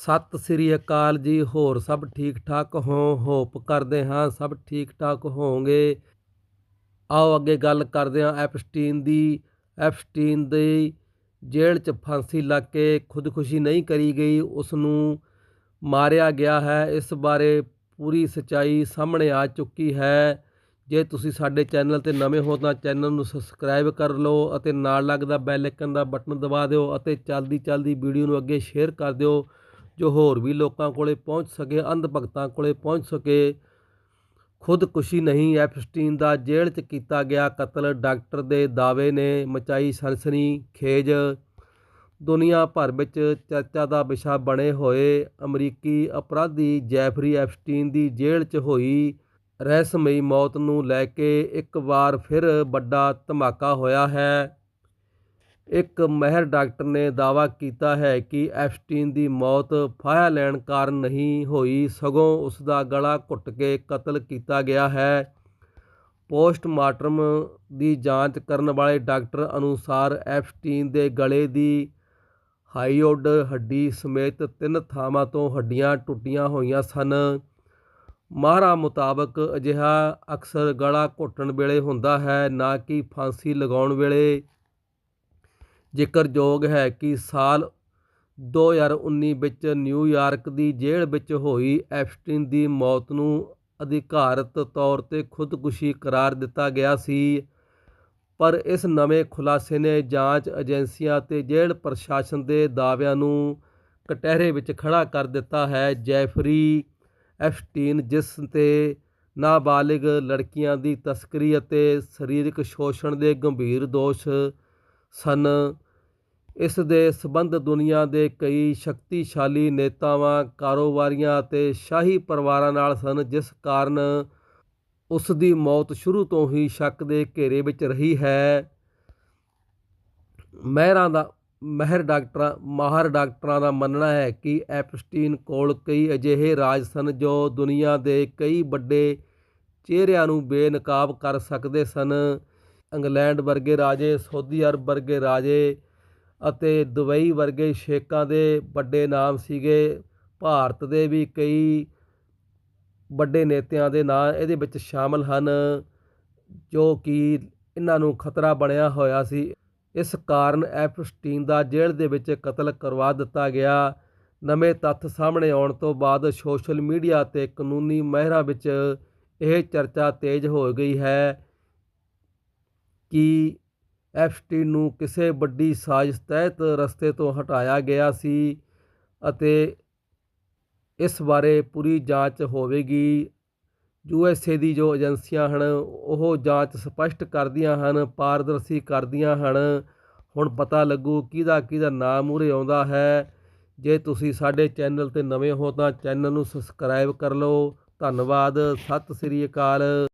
ਸਤਿ ਸ੍ਰੀ ਅਕਾਲ ਜੀ, ਹੋਰ ਸਭ ਠੀਕ ਠਾਕ ਹੋ? ਹੋਪ ਕਰਦੇ ਹਾਂ ਸਭ ਠੀਕ ਠਾਕ ਹੋਵੋਗੇ। ਆਓ ਅੱਗੇ ਗੱਲ ਕਰਦੇ ਹਾਂ ਐਪਸਟੀਨ ਦੀ। ਐਪਸਟੀਨ ਦੀ ਜੇਲ੍ਹ 'ਚ ਫਾਂਸੀ ਲੱਗ ਕੇ ਖੁਦਕੁਸ਼ੀ ਨਹੀਂ ਕਰੀ ਗਈ ਉਸ ਨੂੰ ਮਾਰਿਆ ਗਿਆ ਹੈ। ਇਸ ਬਾਰੇ ਪੂਰੀ ਸਚਾਈ ਸਾਹਮਣੇ ਆ ਚੁੱਕੀ ਹੈ। ਜੇ ਤੁਸੀਂ ਸਾਡੇ ਚੈਨਲ ਤੇ ਨਵੇਂ ਹੋ ਤਾਂ ਚੈਨਲ ਨੂੰ ਸਬਸਕ੍ਰਾਈਬ ਕਰ ਲਓ ਅਤੇ ਨਾਲ ਲੱਗਦਾ ਬੈਲ ਆਈਕਨ ਦਾ ਬਟਨ ਦਬਾ ਦਿਓ ਅਤੇ ਚੱਲਦੀ ਚੱਲਦੀ ਵੀਡੀਓ ਨੂੰ ਅੱਗੇ ਸ਼ੇਅਰ ਕਰ ਦਿਓ। ਜੋ ਹੋਰ ਵੀ ਲੋਕਾਂ ਕੋਲੇ ਪਹੁੰਚ ਸਕੇ, ਅੰਧ ਭਗਤਾਂ ਕੋਲੇ ਪਹੁੰਚ ਸਕੇ। ਖੁਦਕੁਸ਼ੀ ਨਹੀਂ ਐਪਸਟੀਨ ਦਾ ਜੇਲ੍ਹ 'ਚ ਕੀਤਾ ਗਿਆ ਕਤਲ। ਡਾਕਟਰ ਦੇ ਦਾਅਵੇ ਨੇ ਮਚਾਈ ਸਨਸਨੀ, ਖੇਜ। ਦੁਨੀਆ ਭਰ ਵਿੱਚ ਚਰਚਾ ਦਾ ਵਿਸ਼ਾ ਬਣੇ ਹੋਏ ਅਮਰੀਕੀ ਅਪਰਾਧੀ ਜੈਫਰੀ ਐਪਸਟੀਨ ਦੀ ਜੇਲ੍ਹ 'ਚ ਹੋਈ ਰਹੱਸਮਈ ਮੌਤ ਨੂੰ ਲੈ ਕੇ ਇੱਕ ਵਾਰ ਫਿਰ ਵੱਡਾ ਧਮਾਕਾ ਹੋਇਆ ਹੈ। ਇੱਕ ਮਹਿਰ ਡਾਕਟਰ ਨੇ ਦਾਅਵਾ ਕੀਤਾ ਹੈ ਕਿ ਐਪਸਟੀਨ ਦੀ ਮੌਤ ਫਾਹਾ ਲੈਣ ਕਾਰਨ ਨਹੀਂ ਹੋਈ, ਸਗੋਂ ਉਸ ਦਾ ਗਲਾ ਘੁੱਟ ਕੇ ਕਤਲ ਕੀਤਾ ਗਿਆ ਹੈ। ਪੋਸਟਮਾਰਟਮ ਦੀ ਜਾਂਚ ਕਰਨ ਵਾਲੇ ਡਾਕਟਰ ਅਨੁਸਾਰ ਐਪਸਟੀਨ ਦੇ ਗਲੇ ਦੀ ਹਾਈਓਡ ਹੱਡੀ ਸਮੇਤ ਤਿੰਨ ਥਾਵਾਂ ਤੋਂ ਹੱਡੀਆਂ ਟੁੱਟੀਆਂ ਹੋਈਆਂ ਸਨ। ਮਾਹਰਾਂ ਮੁਤਾਬਕ ਅਜਿਹਾ ਅਕਸਰ ਗਲਾ ਘੁੱਟਣ ਵੇਲੇ ਹੁੰਦਾ ਹੈ, ਨਾ ਕਿ ਫਾਂਸੀ ਲਗਾਉਣ ਵੇਲੇ। ਜ਼ਿਕਰਯੋਗ ਹੈ ਕਿ ਸਾਲ 2019 ਵਿੱਚ ਨਿਊਯਾਰਕ ਦੀ ਜੇਲ੍ਹ ਵਿੱਚ ਹੋਈ ਐਪਸਟੀਨ ਦੀ ਮੌਤ ਨੂੰ ਅਧਿਕਾਰਤ ਤੌਰ ਤੇ ਖੁਦਕੁਸ਼ੀ ਕਰਾਰ ਦਿੱਤਾ ਗਿਆ ਸੀ। ਪਰ ਇਸ ਨਵੇਂ ਖੁਲਾਸੇ ਨੇ ਜਾਂਚ ਏਜੰਸੀਆਂ ਤੇ ਜੇਲ੍ਹ ਪ੍ਰਸ਼ਾਸਨ ਦੇ ਦਾਅਵਿਆਂ ਨੂੰ ਕਟਹਿਰੇ ਵਿੱਚ ਖੜਾ ਕਰ ਦਿੱਤਾ ਹੈ। ਜੈਫਰੀ ਐਫਸਟੀਨ, ਜਿਸ ਤੇ ਨਾਬਾਲਿਗ ਲੜਕੀਆਂ ਦੀ ਤਸਕਰੀ ਅਤੇ ਸਰੀਰਕ ਸ਼ੋਸ਼ਣ ਦੇ ਗੰਭੀਰ ਦੋਸ਼ ਸਨ। ਇਸ ਦੇ ਸਬੰਧ ਦੁਨੀਆ ਦੇ ਕਈ ਸ਼ਕਤੀਸ਼ਾਲੀ ਨੇਤਾਵਾਂ, ਕਾਰੋਬਾਰੀਆਂ ਅਤੇ ਸ਼ਾਹੀ ਪਰਿਵਾਰਾਂ ਨਾਲ ਸਨ, ਜਿਸ ਕਾਰਨ ਉਸ ਦੀ ਮੌਤ ਸ਼ੁਰੂ ਤੋਂ ਹੀ ਸ਼ੱਕ ਦੇ ਘੇਰੇ ਵਿੱਚ ਰਹੀ ਹੈ। ਮਹਿਰਾਂ ਦਾ ਮਹਿਰ ਡਾਕਟਰਾਂ ਮਾਹਰ ਡਾਕਟਰਾਂ ਦਾ ਮੰਨਣਾ ਹੈ ਕਿ ਐਪਸਟੀਨ ਕੋਲ ਕਈ ਅਜਿਹੇ ਰਾਜ ਸਨ ਜੋ ਦੁਨੀਆ ਦੇ ਕਈ ਵੱਡੇ ਚਿਹਰਿਆਂ ਨੂੰ ਬੇਨਕਾਬ ਕਰ ਸਕਦੇ ਸਨ। ਇੰਗਲੈਂਡ ਵਰਗੇ ਰਾਜੇ, ਸਾਊਦੀ ਅਰਬ ਵਰਗੇ ਰਾਜੇ ਅਤੇ ਦੁਬਈ ਵਰਗੇ ਸ਼ੇਕਾਂ ਦੇ ਵੱਡੇ ਨਾਮ ਸੀਗੇ। ਭਾਰਤ ਦੇ ਵੀ ਕਈ ਵੱਡੇ ਨੇਤਿਆਂ ਦੇ ਨਾਂ ਇਹਦੇ ਵਿੱਚ ਸ਼ਾਮਲ ਹਨ, ਜੋ ਕਿ ਇਹਨਾਂ ਨੂੰ ਖਤਰਾ ਬਣਿਆ ਹੋਇਆ ਸੀ। ਇਸ ਕਾਰਨ ਐਪਸਟੀਨ ਦਾ ਜੇਲ੍ਹ ਦੇ ਵਿੱਚ ਕਤਲ ਕਰਵਾ ਦਿੱਤਾ ਗਿਆ। ਨਵੇਂ ਤੱਥ ਸਾਹਮਣੇ ਆਉਣ ਤੋਂ ਬਾਅਦ ਸੋਸ਼ਲ ਮੀਡੀਆ ਤੇ ਕਾਨੂੰਨੀ ਮਹਿਰਾਂ ਵਿੱਚ ਇਹ ਚਰਚਾ ਤੇਜ਼ ਹੋ ਗਈ ਹੈ। ਕਿ ਐਪਸਟੀਨ ਨੂੰ ਕਿਸੇ ਵੱਡੀ ਸਾਜ਼ਿਸ਼ ਤਹਿਤ ਰਸਤੇ ਤੋਂ ਹਟਾਇਆ ਗਿਆ ਸੀ ਅਤੇ ਇਸ ਬਾਰੇ ਪੂਰੀ ਜਾਂਚ ਹੋਵੇਗੀ। ਯੂ ਐੱਸ ਏ ਦੀ ਜੋ ਏਜੰਸੀਆਂ ਹਨ, ਉਹ ਜਾਂਚ ਸਪਸ਼ਟ ਕਰਦੀਆਂ ਹਨ, ਪਾਰਦਰਸ਼ੀ ਕਰਦੀਆਂ ਹਨ। ਹੁਣ ਪਤਾ ਲੱਗੂ ਕਿਹਦਾ ਕਿਹਦਾ ਨਾਮ ਉਰੇ ਆਉਂਦਾ ਹੈ। ਜੇ ਤੁਸੀਂ ਸਾਡੇ ਚੈਨਲ ਤੇ ਨਵੇਂ ਹੋ ਤਾਂ ਚੈਨਲ ਨੂੰ ਸਬਸਕ੍ਰਾਈਬ ਕਰ ਲਓ। ਧੰਨਵਾਦ, ਸਤਿ ਸ੍ਰੀ ਅਕਾਲ।